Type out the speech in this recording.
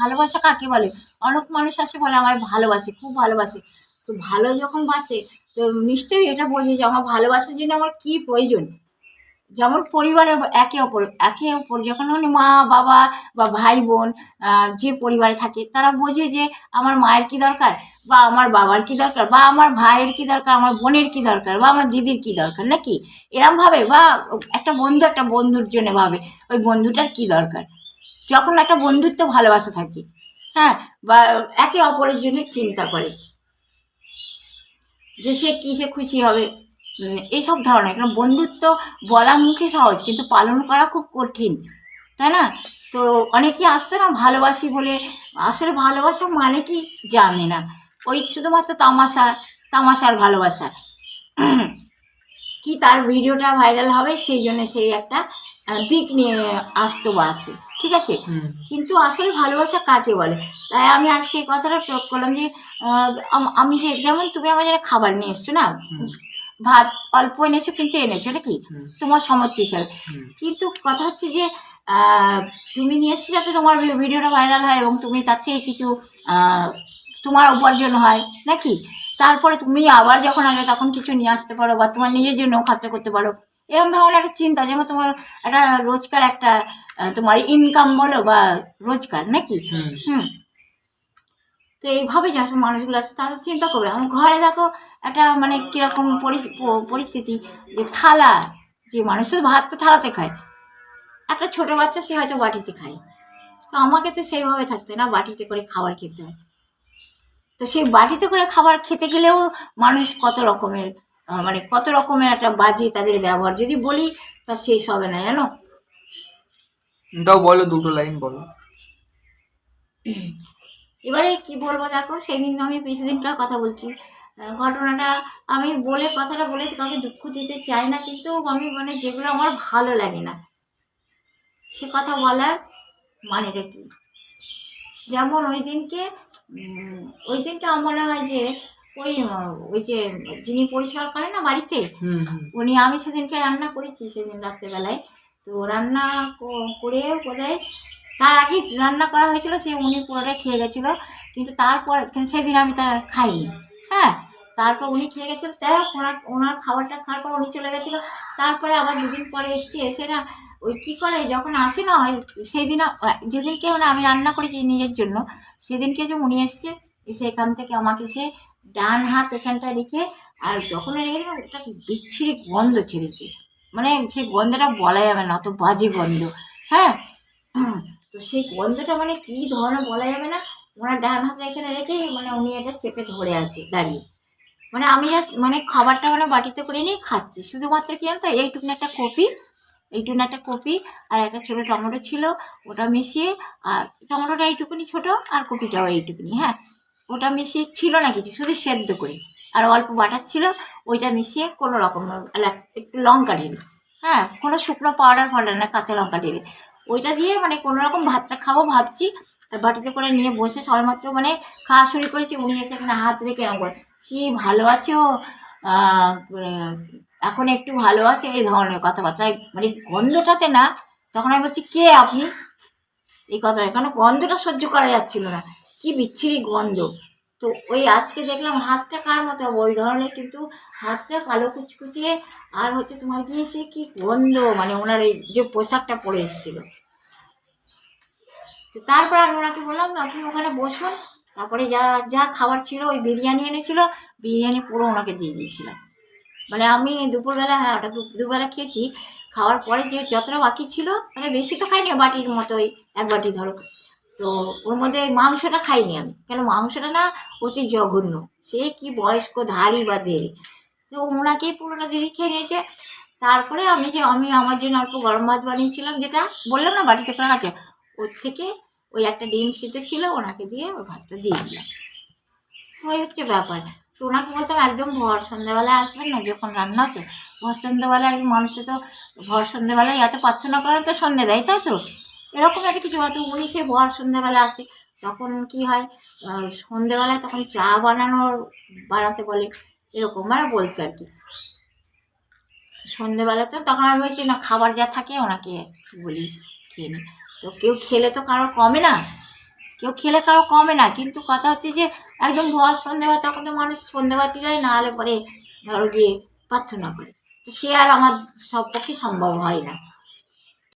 ভালোবাসা কাকে বলে? অনেক মানুষ আসে বলে, আমার ভালোবাসে, খুব ভালোবাসে। তো ভালো যখন বাসে, তো নিশ্চয়ই এটা বোঝে যে আমার ভালোবাসার জন্য আমার কী প্রয়োজন? যেমন পরিবারে একে অপর একে অপর, যখন উনি মা, বাবা বা ভাই, বোন যে পরিবারে থাকে, তারা বোঝে যে আমার মায়ের কি দরকার? বা আমার বাবার কি দরকার? বা আমার ভাইয়ের কি দরকার? আমার বোনের কি দরকার? বা আমার দিদির কি দরকার? নাকি? এরম ভাবে, বা একটা বন্ধু, একটা বন্ধুর জন্য ভাবে, ওই বন্ধুটার কি দরকার? যখন একটা বন্ধুত্ব ভালোবাসা থাকে হ্যাঁ বা একে অপরের জন্য চিন্তা করে যে সে কিসে খুশি হবে এইসব ধরনের কারণ বন্ধুত্ব বলা মুখে সহজ, কিন্তু পালন করা খুব কঠিন, তাই না? তো অনেকেই আসতো না ভালোবাসি বলে, আসলে ভালোবাসা মানে কি জানে না। ওই শুধুমাত্র তামাশা, তামাশার ভালোবাসা। কি তার ভিডিওটা ভাইরাল হবে, সেই জন্য সেই একটা দিক নিয়ে আসতো বা আসে ঠিক আছে? কিন্তু আসলে ভালোবাসা কাকে বলে? তাই আমি আজকে এই কথাটা প্রয়োগ করলাম যে আম- যে যেমন তুমি আমার জন্য খাবার নিয়ে এসছো না? ভাত অল্প এনেছো কিন্তু এনেছো নাকি হুম। তোমার সামর্থ্য হিসাবে। কিন্তু কথা হচ্ছে যে তুমি নিয়ে এসছো যাতে তোমার ভিডিওটা ভাইরাল হয় এবং তুমি তার থেকে কিছু তোমার উপার্জন হয় নাকি? তারপরে তুমি আবার যখন আসবে তখন কিছু নিয়ে আসতে পারো বা তোমার নিজের জন্য খরচা করতে পারো। এরকম ধরনের একটা চিন্তা যেমন তোমার একটা রোজকার একটা তোমার ইনকাম বলো বা রোজগার নাকি? হুম। তো এইভাবে যখন মানুষগুলো আছে তাদের চিন্তা করবে। আমার ঘরে দেখো একটা মানে কীরকম পরিস্থিতি যে থালা যে মানুষের ভাত তো থালাতে খায় একটা ছোট বাচ্চা সে হয়তো বাটিতে খায়। তো আমাকে তো সেইভাবে থাকতে হয় না বাটিতে করে খাবার খেতে হয়। তো সেই বাটিতে করে খাবার খেতে গেলেও মানুষ কত রকমের মানে কত রকমের একটা বাজে তাদের ব্যবহার যদি বলি তা শেষ হবে না জানো? দাও বলো দুটো লাইন বলো। এবারে কি বলব দেখো সেদিন আমি সেদিনকার কথা বলছি। ঘটনাটা আমি বলে কথাটা বলে কাউকে দুঃখ দিতে চাই না কিন্তু আমি মানে যেগুলো আমার ভালো লাগে না সে কথা বলার মানেটা কি? যেমন ওই দিনকে ওই দিনকে আমার মনে হয় যে ওই ওই যে যিনি পরিষ্কার করেন না বাড়িতে উনি আমি সেদিনকে রান্না করেছি সেদিন রাত্রেবেলায়। তো রান্না করে বোধহয় তার আগে রান্না করা হয়েছিল সে উনি পুরোটাই খেয়ে গেছিল। কিন্তু তারপর সেদিন আমি তার খাইনি। হ্যাঁ তারপর উনি খেয়ে গেছিল তাই ওনার ওনার খাবারটা খাওয়ার পর উনি চলে গেছিল। তারপরে আবার দুদিন পরে এসছি এসে না ওই কী করে যখন আসে না ওই সেদিন যেদিনকে মানে আমি রান্না করেছি নিজের জন্য সেদিনকে যে উনি এসছে এসে এখান থেকে আমাকে সে ডান হাত এখানটা রেখে, আর যখন রেখে না ওটা বিচ্ছিরি গন্ধ ছেড়েছে। মানে সেই গন্ধটা বলা যাবে না, অত বাজে গন্ধ। হ্যাঁ? তো সেই গন্ধটা মানে কী ধরনের বলা যাবে না? ওনার ডান হাত এখানে রেখে মানে উনি এটা চেপে ধরে আছে, দাঁড়িয়ে। মানে আমি জাস্ট মানে খাবারটা মানে বাটিতে করে নিয়ে খাচ্ছি। শুধুমাত্র কি জানতো এইটুকুন একটা কপি, এইটুকুন একটা কপি, আর একটা ছোটো টমেটো ছিল, ওটা মিশিয়ে, আর টমেটোটা এইটুকুনি ছোটো, আর কপিটাও এইটুকুনি হ্যাঁ? ওটা মিশিয়ে ছিল না কিছু, শুধু সেদ্ধ করে। আর অল্প বাটার ছিল, ওইটা মিশিয়ে কোনো রকম একটু লঙ্কা ঢেলে হ্যাঁ কোনো শুকনো পাউডার ফাউডার না, কাঁচা লঙ্কা ঢেলে ওইটা দিয়ে মানে কোনো রকম ভাতটা খাব ভাবছি, আর বাটিতে করে নিয়ে বসে সবেমাত্র মানে খাওয়া শুরু করেছি, উনি এসে এখানে হাত রেখে এরকম করে, কি ভালো আছো? মানে এখন একটু ভালো আছে, এই ধরনের কথাবার্তা। মানে গন্ধটাতে না, তখন আমি বলছি, কে আপনি? এই কথাটা কারণ গন্ধটা সহ্য করা যাচ্ছিল না। কি বিচ্ছিরি গন্ধ। তো ওই আজকে দেখলাম হাতটা কার মতো হবে? ওই ধরনের কিন্তু হাতটা কালো কুচকুচিয়ে আর হচ্ছে তোমার গিয়ে সে কি গন্ধ মানে ওনার এই যে পোশাকটা পরে এসেছিল। তো তারপর আমি ওনাকে বললাম, আপনি ওখানে বসুন। তারপরে যা যা খাবার ছিল, ওই বিরিয়ানি এনেছিল। বিরিয়ানি পুরো ওনাকে দিয়ে দিয়েছিলাম মানে আমি দুপুরবেলা হ্যাঁ ওটা দুপুরবেলা খেয়েছি। খাওয়ার পরে যে যতটা বাকি ছিল মানে বেশি তো খাইনি বাটির মতোই, এক বাটি ধরো। তো ওর মধ্যে মাংসটা খাইনি আমি। কেন? মাংসটা না অতি জঘন্য। সে কি বয়স্ক, ধাড়ি বা দেড়ি। তো ওনাকেই পুরোটা দিদি খেয়ে নিয়েছে। তারপরে আমি যে, আমি আমার জন্য অল্প গরম ভাত বানিয়েছিলাম যেটা বললাম না, বাড়িতে করা আছে। ওর থেকে ওই একটা ডিম সিদ্ধ ছিল, ওনাকে দিয়ে ওর ভাতটা দিয়ে দিলাম। তো ওই হচ্ছে ব্যাপার। তো ওনাকে বলতাম, একদম ভর সন্ধ্যাবেলায় আসবেন না যখন রান্না হতো ভর সন্ধ্যাবেলায় মানুষে তো, ভর সন্ধ্যাবেলায় এত প্রার্থনা করেন তো সন্ধ্যে দেয়, তাই তো? এরকম একটা কিছু হয়তো উনি সে ভর সন্ধ্যাবেলা আসে, তখন কি হয় সন্ধ্যেবেলায় তখন চা বানানোর বানাতে বলে, এরকম মানে বলতে আর কি। সন্ধ্যেবেলা তো তখন আমি বলছি, না, খাবার যা থাকে ওনাকে বলি, খেয়ে নি। তো কেউ খেলে তো কারোর কমে না, কেউ খেলে কারও কমে না, কিন্তু কথা হচ্ছে যে একদম ভর সন্ধ্যেবার তখন তো মানুষ সন্ধ্যেবাতি দেয়, না হলে পরে ধরো গিয়ে প্রার্থনা করে। তো সে আর আমার সব পক্ষে সম্ভব হয় না।